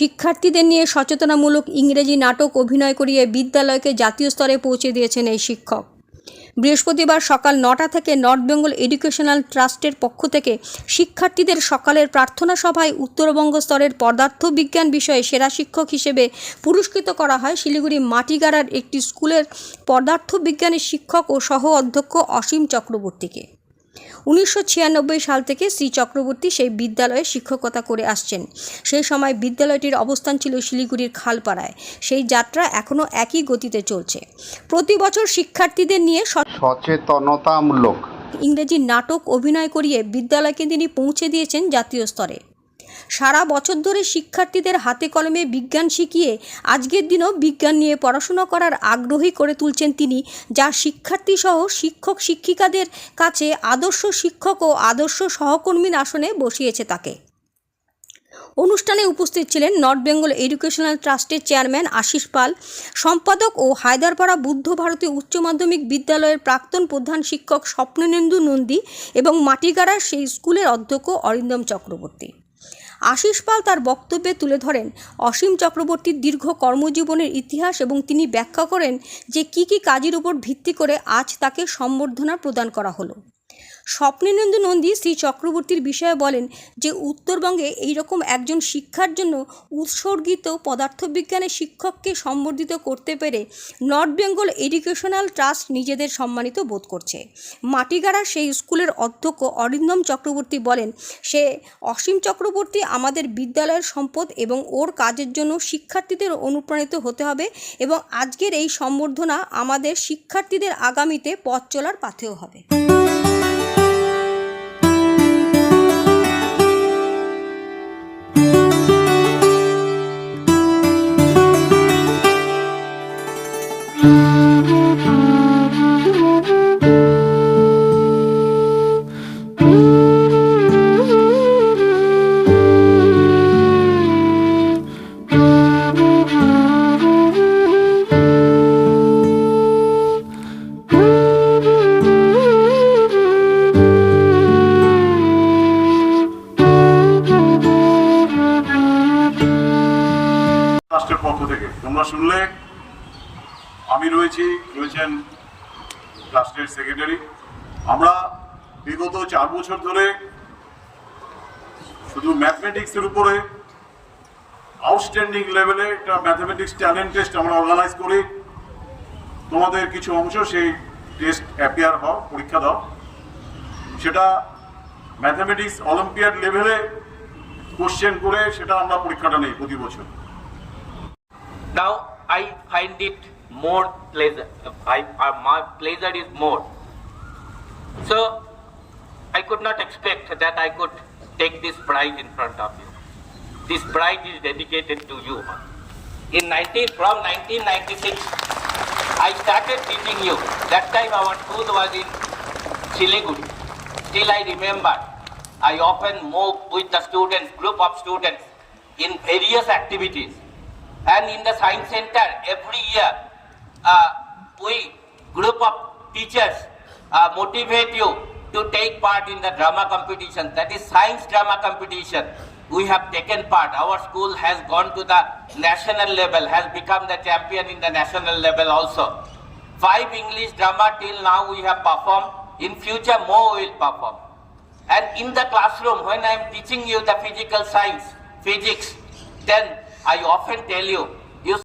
শিক্ষার্থীদের নিয়ে সচেতনামূলক ইংরেজি নাটক অভিনয় করিয়ে বিদ্যালয়কে জাতীয় স্তরে পৌঁছে দিয়েছেন এই শিক্ষক। বৃহস্পতিবার সকাল নটা থেকে নর্থ বেঙ্গল এডুকেশনাল ট্রাস্টের পক্ষ থেকে শিক্ষার্থীদের সকালের প্রার্থনা সভায় উত্তরবঙ্গ স্তরের পদার্থ বিজ্ঞান বিষয়ে সেরা শিক্ষক হিসেবে পুরস্কৃত করা হয় শিলিগুড়ি মাটিগাড়ার একটি স্কুলের পদার্থ বিজ্ঞানের শিক্ষক ও সহ অধ্যক্ষ অসীম চক্রবর্তীকে। উনিশশো ছিয়ানব্বই সাল থেকে শ্রী চক্রবর্তী সেই বিদ্যালয়ে শিক্ষকতা করে আসছেন। সেই সময় বিদ্যালয়টির অবস্থান ছিল শিলিগুড়ির খালপাড়ায়। সেই যাত্রা এখনও একই গতিতে চলছে। প্রতি বছর শিক্ষার্থীদের নিয়ে সচেতনতামূলক ইংরেজি নাটক অভিনয় করিয়ে বিদ্যালয়কে তিনি পৌঁছে দিয়েছেন জাতীয় স্তরে। সারা বছর ধরে শিক্ষার্থীদের হাতে কলমে বিজ্ঞান শিখিয়ে আজকের দিনও বিজ্ঞান নিয়ে পড়াশোনা করার আগ্রহী করে তুলছেন তিনি, যা শিক্ষার্থী সহ শিক্ষক শিক্ষিকাদের কাছে আদর্শ শিক্ষক ও আদর্শ সহকর্মীর আসনে বসিয়েছে তাকে। অনুষ্ঠানে উপস্থিত ছিলেন নর্থ বেঙ্গল এডুকেশনাল ট্রাস্টের চেয়ারম্যান আশিস পাল, সম্পাদক ও হায়দারপাড়া বুদ্ধ ভারতী উচ্চ মাধ্যমিক বিদ্যালয়ের প্রাক্তন প্রধান শিক্ষক স্বপ্ননেন্দু নন্দী এবং মাটিগাড়ার সেই স্কুলের অধ্যক্ষ অরিন্দম চক্রবর্তী। আশিস পাল তার বক্তব্যে তুলে ধরেন, অসীম চক্রবর্তীর দীর্ঘ কর্মজীবনের ইতিহাস এবং তিনি ব্যাখ্যা করেন যে কি কি কাজের উপর ভিত্তি করে আজ তাকে সম্বর্ধনা প্রদান করা হলো। স্বপ্নেন্দু নন্দী শ্রী চক্রবর্তীর বিষয়ে বলেন যে উত্তরবঙ্গে এইরকম একজন শিক্ষার জন্য উৎসর্গিত পদার্থবিজ্ঞানের শিক্ষককে সম্বর্ধিত করতে পেরে নর্থ বেঙ্গল এডুকেশনাল ট্রাস্ট নিজেদের সম্মানিত বোধ করছে। মাটিগাড়ার সেই স্কুলের অধ্যক্ষ অরিন্দম চক্রবর্তী বলেন, সে অসীম চক্রবর্তী আমাদের বিদ্যালয়ের সম্পদ এবং ওর কাজের জন্য শিক্ষার্থীদের অনুপ্রাণিত হতে হবে এবং আজকের এই সম্বর্ধনা আমাদের শিক্ষার্থীদের আগামীতে পথ চলার পাথেয় হবে। থেকে। তোমরা শুনলে, আমি রয়েছি, রয়েছেন রাষ্ট্রের সেক্রেটারি আমরা বিগত চার বছর ধরে শুধু ম্যাথমেটিক্সের উপরে আউটস্ট্যান্ডিং লেভেলে একটা ম্যাথমেটিক্স ট্যালেন্ট টেস্ট আমরা অর্গানাইজ করি। তোমাদের কিছু অংশ সেই টেস্ট অ্যাপিয়ার হও, পরীক্ষা দাও। সেটা ম্যাথমেটিক্স অলিম্পিয়াড লেভেলে কোশ্চেন করে সেটা আমরা পরীক্ষাটা নেই প্রতি বছর। Now I find it more pleasure. I, uh, my pleasure is more. So I could not expect that I could take this prize in front of you. This prize is dedicated to you. In 19, from 1996, I started teaching you. That time our school was in Siliguri. Still I remember. I often move with the students, group of students, in various activities. And in the science center, every year, uh, we group of teachers uh, motivate you to take part in the drama competition. That is science drama competition. We have taken part. Our school has gone to the national level, has become the champion in the national level also. Five English drama till now we have performed. In future, more we will perform. And in the classroom, when I am teaching you the physical science, physics, then I often tell you